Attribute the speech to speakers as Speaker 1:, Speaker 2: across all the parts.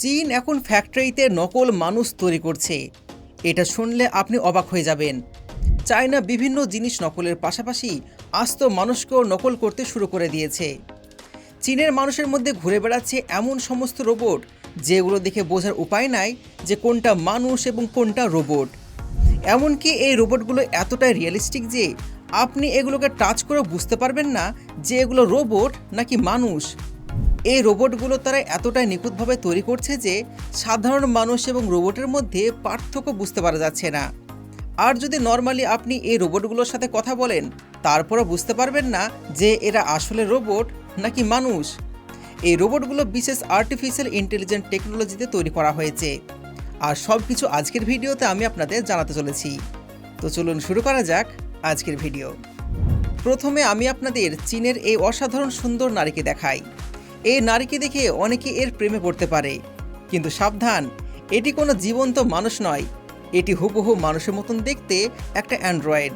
Speaker 1: চীন এখন ফ্যাক্টরিতে নকল মানুষ তৈরি করছে। এটা শুনলে আপনি অবাক হয়ে যাবেন। চায়না বিভিন্ন জিনিস নকলের পাশাপাশি আস্ত মানুষকেও নকল করতে শুরু করে দিয়েছে। চীনের মানুষের মধ্যে ঘুরে বেড়াচ্ছে এমন সমস্ত রোবট, যেগুলো দেখে বোঝার উপায় নাই যে কোনটা মানুষ এবং কোনটা রোবট। এমনকি এই রোবটগুলো এতটাই রিয়েলিস্টিক যে আপনি এগুলোকে টাচ করে বুঝতে পারবেন না যে এগুলো রোবট নাকি মানুষ। এই রোবটগুলো তারা এতটাই নিখুঁতভাবে তৈরি করছে যে সাধারণ মানুষ এবং রোবটের মধ্যে পার্থক্য বুঝতে পারা যাচ্ছে না। আর যদি নর্মালি আপনি এই রোবটগুলোর সাথে কথা বলেন, তারপরও বুঝতে পারবেন না যে এরা আসলে রোবট নাকি মানুষ। এই রোবটগুলো বিশেষ আর্টিফিশিয়াল ইন্টেলিজেন্ট টেকনোলজিতে তৈরি করা হয়েছে। আর সব কিছু আজকের ভিডিওতে আমি আপনাদের জানাতে চলেছি। তো চলুন শুরু করা যাক আজকের ভিডিও। প্রথমে আমি আপনাদের চীনের এই অসাধারণ সুন্দর নারীকে দেখাই। এই নারীকে দেখে অনেকে এর প্রেমে পড়তে পারে। কিন্তু সাবধান, এটি কোনো জীবন্ত মানুষ নয়। এটি হুবহু মানুষের মতন দেখতে একটা অ্যান্ড্রয়েড।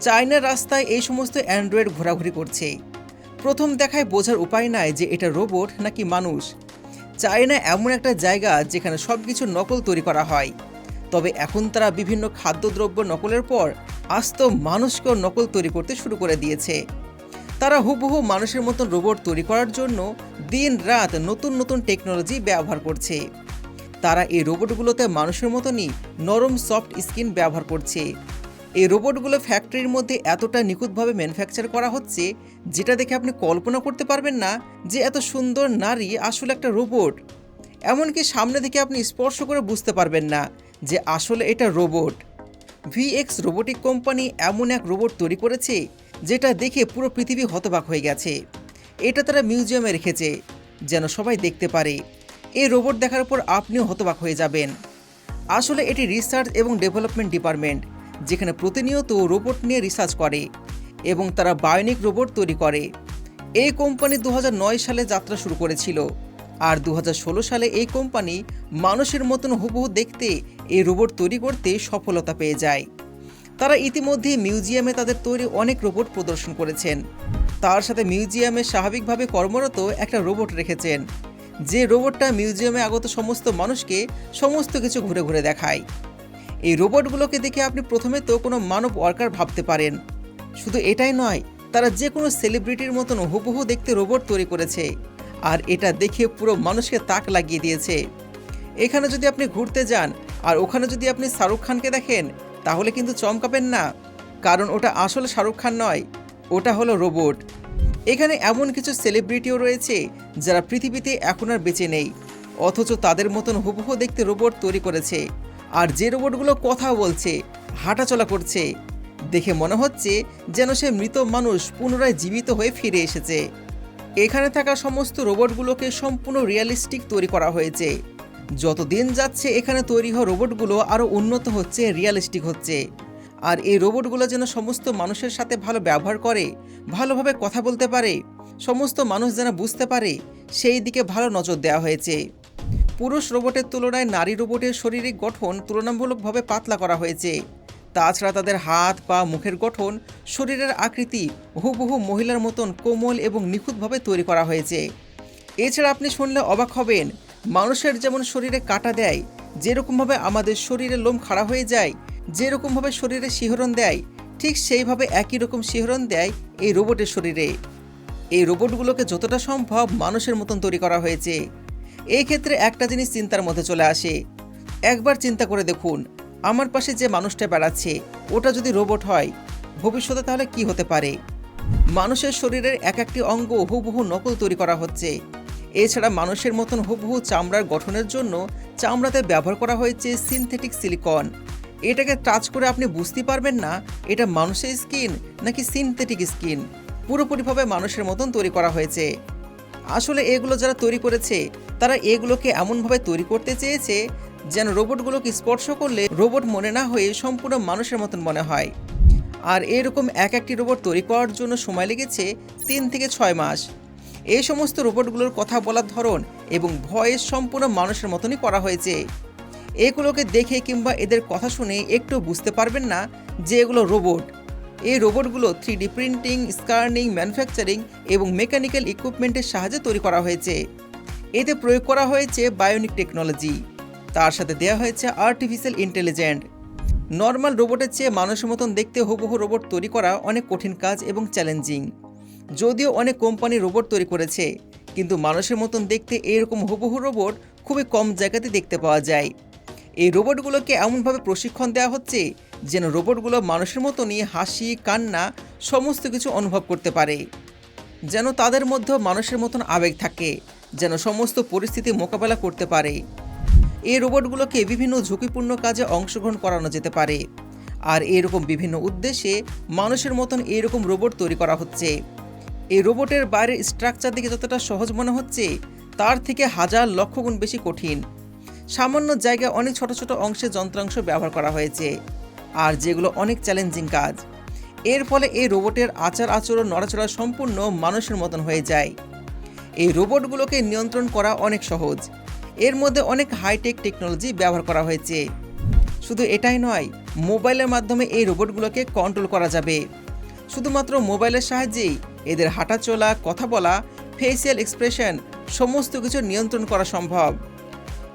Speaker 1: চায়নার রাস্তায় এই সমস্ত অ্যান্ড্রয়েড ঘোরাঘুরি করছে। প্রথম দেখায় বোঝার উপায় নাই যে এটা রোবট নাকি মানুষ। চায়না এমন একটা জায়গা যেখানে সব কিছু নকল তৈরি করা হয়। তবে এখন তারা বিভিন্ন খাদ্যদ্রব্য নকলের পর আস্ত মানুষকেও নকল তৈরি করতে শুরু করে দিয়েছে। তারা হুবহু মানুষের মতন রোবট তৈরি করার জন্য দিন রাত নতুন নতুন টেকনোলজি ব্যবহার করছে। তারা এই রোবটগুলোতে মানুষের মতনই নরম সফট স্কিন ব্যবহার করছে। এই রোবটগুলো ফ্যাক্টরির মধ্যে এতটা নিখুঁতভাবে ম্যানুফ্যাকচার করা হচ্ছে, যেটা দেখে আপনি কল্পনা করতে পারবেন না যে এত সুন্দর নারী আসলে একটা রোবট। এমনকি সামনে থেকে আপনি স্পর্শ করে বুঝতে পারবেন না যে আসলে এটা রোবট। ভিএক্স রোবোটিক কোম্পানি এমন এক রোবট তৈরি করেছে যেটা দেখে পুরো পৃথিবী হতবাক হয়ে গেছে। এটা তারা মিউজিয়ামে রেখেছে, যেন সবাই দেখতে পারে। এই রোবট দেখার পর আপনিও হতবাক হয়ে যাবেন। আসলে এটি রিসার্চ এবং ডেভেলপমেন্ট ডিপার্টমেন্ট, যেখানে প্রতিনিয়ত রোবট নিয়ে রিসার্চ করে এবং তারা বায়োনিক রোবট তৈরি করে। এই কোম্পানি দু হাজার নয় সালে যাত্রা শুরু করেছিল আর দু হাজার ষোলো সালে এই কোম্পানি মানুষের মতন হুবহু দেখতে এই রোবট তৈরি করতে সফলতা পেয়ে যায়। তারা ইতিমধ্যে মিউজিয়ামে তাদের তৈরি অনেক রোবট প্রদর্শন করেছেন। তার সাথে মিউজিয়ামে স্বাভাবিকভাবে কর্মরত একটা রোবট রেখেছেন, যে রোবটটা মিউজিয়ামে আগত সমস্ত মানুষকে সমস্ত কিছু ঘুরে ঘুরে দেখায়। এই রোবটগুলোকে দেখে আপনি প্রথমে তো কোনো মানব ওয়ার্কার ভাবতে পারেন। শুধু এটাই নয়, তারা যে কোনো সেলিব্রিটির মতন হুবহু দেখতে রোবট তৈরি করেছে, আর এটা দেখে পুরো মানুষকে তাক লাগিয়ে দিয়েছে। এখানে যদি আপনি ঘুরতে যান, আর ওখানে যদি আপনি শাহরুখ খানকে দেখেন তাহলে কিন্তু চমকাবেন না। কারণ ওটা আসলে শাহরুখ খান নয়, ওটা হলো রোবট। এখানে এমন কিছু সেলিব্রিটিও রয়েছে যারা পৃথিবীতে এখন আর বেঁচে নেই। অথচ তাদের মতন হুবহু দেখতে রোবট তৈরি করেছে। আর যে রোবটগুলো কথা বলছে, হাঁটাচলা করছে, দেখে মনে হচ্ছে যেন সে মৃত মানুষ পুনরায় জীবিত হয়ে ফিরে এসেছে। এখানে থাকা সমস্ত রোবটগুলোকে সম্পূর্ণ রিয়ালিস্টিক তৈরি করা হয়েছে। যত দিন যাচ্ছে, এখানে তৈরি হওয়া রোবটগুলো আরও উন্নত হচ্ছে রিয়ালিস্টিক হচ্ছে। আর এই রোবটগুলো যেন সমস্ত মানুষের সাথে ভালো ব্যবহার করে, ভালোভাবে কথা বলতে পারে, সমস্ত মানুষ যেন বুঝতে পারে, সেই দিকে ভালো নজর দেওয়া হয়েছে। পুরুষ রোবটের তুলনায় নারী রোবটের শারীরিক গঠন তুলনামূলকভাবে পাতলা করা হয়েছে। তাছাড়া তাদের হাত, পা, মুখের গঠন, শরীরের আকৃতি হুবহু মহিলার মতন কোমল এবং নিখুঁতভাবে তৈরি করা হয়েছে। এছাড়া আপনি শুনলে অবাক হবেন মানুষের যেমন শরীরে কাটা দেয়, যেরকমভাবে আমাদের শরীরে লোম খাড়া হয়ে যায়, যেরকমভাবে শরীরে শিহরণ দেয়, ঠিক সেইভাবে একই রকম শিহরণ দেয় এই রোবটের শরীরে। এই রোবটগুলোকে যতটা সম্ভব মানুষের মতন তৈরি করা হয়েছে। এই ক্ষেত্রে একটা জিনিস চিন্তার মধ্যে চলে আসে। একবার চিন্তা করে দেখুন, আমার পাশে যে মানুষটা বেড়াচ্ছে, ওটা যদি রোবট হয়, ভবিষ্যতে তাহলে কি হতে পারে? মানুষের শরীরের এক একটি অঙ্গ হুবহু নকল তৈরি করা হচ্ছে। এছাড়া মানুষের মতন হুবহু চামড়ার গঠনের জন্য চামড়াতে ব্যবহার করা হয়েছে সিনথেটিক সিলিকন। এটাকে টাচ করে আপনি বুঝতে পারবেন না, এটা মানুষের স্কিন নাকি সিনথেটিক স্কিন। পুরোপুরিভাবে মানুষের মতন তৈরি করা হয়েছে। আসলে এগুলো যারা তৈরি করেছে, তারা এগুলোকে এমনভাবে তৈরি করতে চেয়েছে যেন রোবটগুলোকে স্পর্শ করলে রোবট মনে না হয়ে সম্পূর্ণ মানুষের মতন মনে হয়। আর এরকম এক একটি রোবট তৈরি করার জন্য সময় লেগেছে তিন থেকে ছয় মাস। এই সমস্ত রোবটগুলোর কথা বলার ধরন এবং ভয়েস সম্পূর্ণ মানুষের মতনই করা হয়েছে। এগুলোকে দেখে কিংবা এদের কথা শুনে একটু বুঝতে পারবেন না যে এগুলো রোবট। এই রোবটগুলো three D printing, scanning, manufacturing এবং মেকানিক্যাল ইকুইপমেন্টের সাহায্যে তৈরি করা হয়েছে। এতে প্রয়োগ করা হয়েছে বায়োনিক টেকনোলজি। তার সাথে দেওয়া হয়েছে আর্টিফিশিয়াল ইন্টেলিজেন্ট। নর্মাল রোবটের চেয়ে মানুষের মতন দেখতে হুবহু রোবট তৈরি করা অনেক কঠিন কাজ এবং চ্যালেঞ্জিং। যদিও অনেক কোম্পানি রোবট তৈরি করেছে, কিন্তু মানুষের মতন দেখতে এরকম হুবহু রোবট খুবই কম জায়গাতে দেখতে পাওয়া যায়। এই রোবটগুলোকে এমনভাবে প্রশিক্ষণ দেওয়া হচ্ছে যেন রোবটগুলো মানুষের মতনই হাসি, কান্না, সমস্ত কিছু অনুভব করতে পারে। যেন তাদের মধ্যেও মানুষের মতন আবেগ থাকে, যেন সমস্ত পরিস্থিতি মোকাবেলা করতে পারে। এই রোবটগুলোকে বিভিন্ন ঝুঁকিপূর্ণ কাজে অংশগ্রহণ করানো যেতে পারে। আর এরকম বিভিন্ন উদ্দেশ্যে মানুষের মতন এরকম রোবট তৈরি করা হচ্ছে। এই রোবটের বাইরের স্ট্রাকচার দিকে যতটা সহজ মনে হচ্ছে, তার থেকে হাজার লক্ষ গুণ বেশি কঠিন। সামান্য জায়গায় অনেক ছোট ছোট অংশে যন্ত্রাংশ ব্যবহার করা হয়েছে, আর যেগুলো অনেক চ্যালেঞ্জিং কাজ। এর ফলে এই রোবটের আচার আচরণ নড়াচড়া সম্পূর্ণ মানুষের মতন হয়ে যায়। এই রোবটগুলোকে নিয়ন্ত্রণ করা অনেক সহজ। এর মধ্যে অনেক হাইটেক টেকনোলজি ব্যবহার করা হয়েছে। শুধু এটাই নয় মোবাইলের মাধ্যমে এই রোবটগুলোকে কন্ট্রোল করা যাবে। শুধুমাত্র মোবাইলের সাহায্যেই এদের হাঁটা চলা কথা বলা ফেসিয়াল এক্সপ্রেশন সমস্ত কিছু নিয়ন্ত্রণ করা সম্ভব।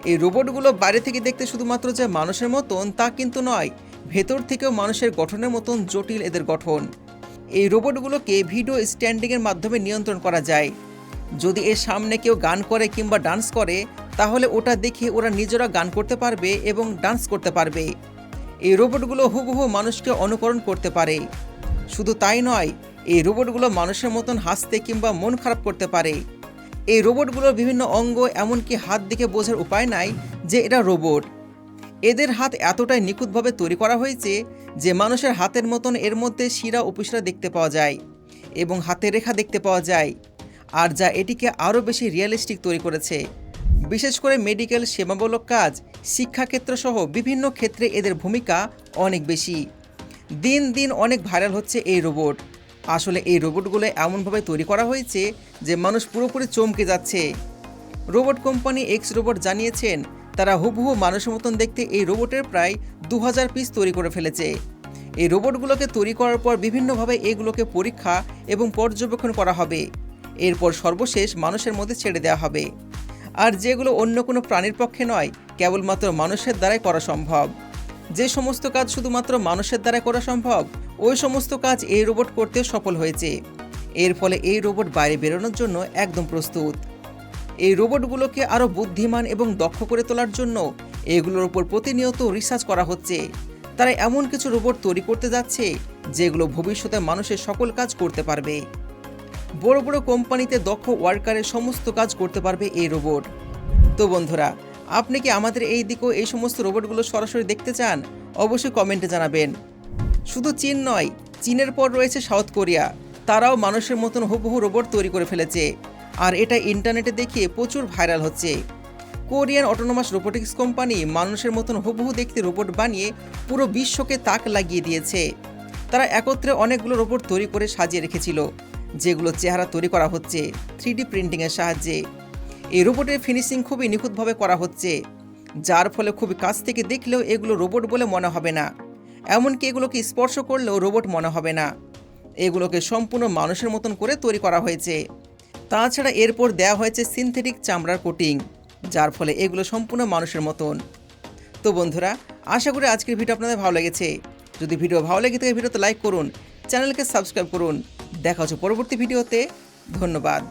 Speaker 1: এই রোবটগুলো বাইরে থেকে দেখতে শুধুমাত্র যে মানুষের মতন তা কিন্তু নয়, ভেতর থেকেও মানুষের গঠনের মতন জটিল এদের গঠন। এই রোবটগুলোকে ভিডিও স্ট্যান্ডিংয়ের মাধ্যমে নিয়ন্ত্রণ করা যায়। যদি এর সামনে কেউ গান করে কিংবা ডান্স করে, তাহলে ওটা দেখে ওরা নিজেরা গান করতে পারবে এবং ডান্স করতে পারবে। এই রোবটগুলো হুবহু মানুষকে অনুকরণ করতে পারে। শুধু তাই নয় এই রোবটগুলো মানুষের মতন হাসতে কিংবা মন খারাপ করতে পারে। এই রোবটগুলোর বিভিন্ন অঙ্গ এমনকি হাত দেখে বোঝার উপায় নাই যে এটা রোবট। এদের হাত এতটাই নিখুঁতভাবে তৈরি করা হয়েছে যে মানুষের হাতের মতন এর মধ্যে শিরা উপশিরা দেখতে পাওয়া যায় এবং হাতের রেখা দেখতে পাওয়া যায়, আর যা এটিকে আরও বেশি রিয়েলিস্টিক তৈরি করেছে। বিশেষ করে মেডিকেল সেবামূলক কাজ, শিক্ষাক্ষেত্র সহ বিভিন্ন ক্ষেত্রে এদের ভূমিকা অনেক বেশি। দিন দিন অনেক ভাইরাল হচ্ছে এই রোবট। আসলে এই রোবটগুলো এমনভাবে তৈরি করা হয়েছে যে মানুষ পুরোপুরি চমকে যাচ্ছে। রোবট কোম্পানি এক্স রোবট জানিয়েছেন, তারা হুবহু মানুষের মতন দেখতে এই রোবটের প্রায় দু হাজার পিস তৈরি করে ফেলেছে। এই রোবটগুলোকে তৈরি করার পর বিভিন্নভাবে এগুলোকে পরীক্ষা এবং পর্যবেক্ষণ করা হবে। এরপর সর্বশেষ মানুষের মধ্যে ছেড়ে দেওয়া হবে। আর যেগুলো অন্য কোনো প্রাণীর পক্ষে নয়, কেবলমাত্র মানুষের দ্বারাই করা সম্ভব। যে সমস্ত কাজ শুধুমাত্র মানুষের দ্বারা করা সম্ভব ওই সমস্ত কাজ এই রোবট করতে সফল হয়েছে। এর ফলে এই রোবট বাইরে বেরোনোর জন্য একদম প্রস্তুত। এই রোবটগুলোকে আরও বুদ্ধিমান এবং দক্ষ করে তোলার জন্য এগুলোর উপর প্রতিনিয়ত রিসার্চ করা হচ্ছে। তারা এমন কিছু রোবট তৈরি করতে যাচ্ছে, যেগুলো ভবিষ্যতে মানুষের সকল কাজ করতে পারবে। বড় বড় কোম্পানিতে দক্ষ ওয়ার্কারের সমস্ত কাজ করতে পারবে এই রোবট। তো বন্ধুরা, আপনি কি আমাদের এই দিকেও এই সমস্ত রোবটগুলো সরাসরি দেখতে চান? অবশ্যই কমেন্টে জানাবেন। শুধু চীন নয়, চীনের পর রয়েছে সাউথ কোরিয়া। তারাও মানুষের মতন হুবহু রোবট তৈরি করে ফেলেছে। আর এটা ইন্টারনেটে দেখিয়ে প্রচুর ভাইরাল হচ্ছে। কোরিয়ান অটোনোমাস রোবোটিক্স কোম্পানি মানুষের মতন হুবহু দেখতে রোবট বানিয়ে পুরো বিশ্বকে তাক লাগিয়ে দিয়েছে। তারা একত্রে অনেকগুলো রোবট তৈরি করে সাজিয়ে রেখেছিল, যেগুলো চেহারা তৈরি করা হচ্ছে থ্রি ডি প্রিন্টিংয়ের সাহায্যে। এই রোবটের ফিনিশিং খুবই নিখুঁতভাবে করা হচ্ছে, যার ফলে খুবই কাছ থেকে দেখলেও এগুলো রোবট বলে মনে হবে না। এমনকি এগুলোকে স্পর্শ করলেও রোবট মনে হবে না। এগুলোকে সম্পূর্ণ মানুষের মতন করে তৈরি করা হয়েছে। তাছাড়া এরপর দেওয়া হয়েছে সিনথেটিক চামড়ার কোটিং, যার ফলে এগুলো সম্পূর্ণ মানুষের মতন। তো বন্ধুরা, আশা করি আজকের ভিডিও আপনাদের ভালো লেগেছে। যদি ভিডিও ভালো লেগে থাকে ভিডিওতে লাইক করুন, চ্যানেলকে সাবস্ক্রাইব করুন। দেখা হচ্ছে পরবর্তী ভিডিওতে। ধন্যবাদ।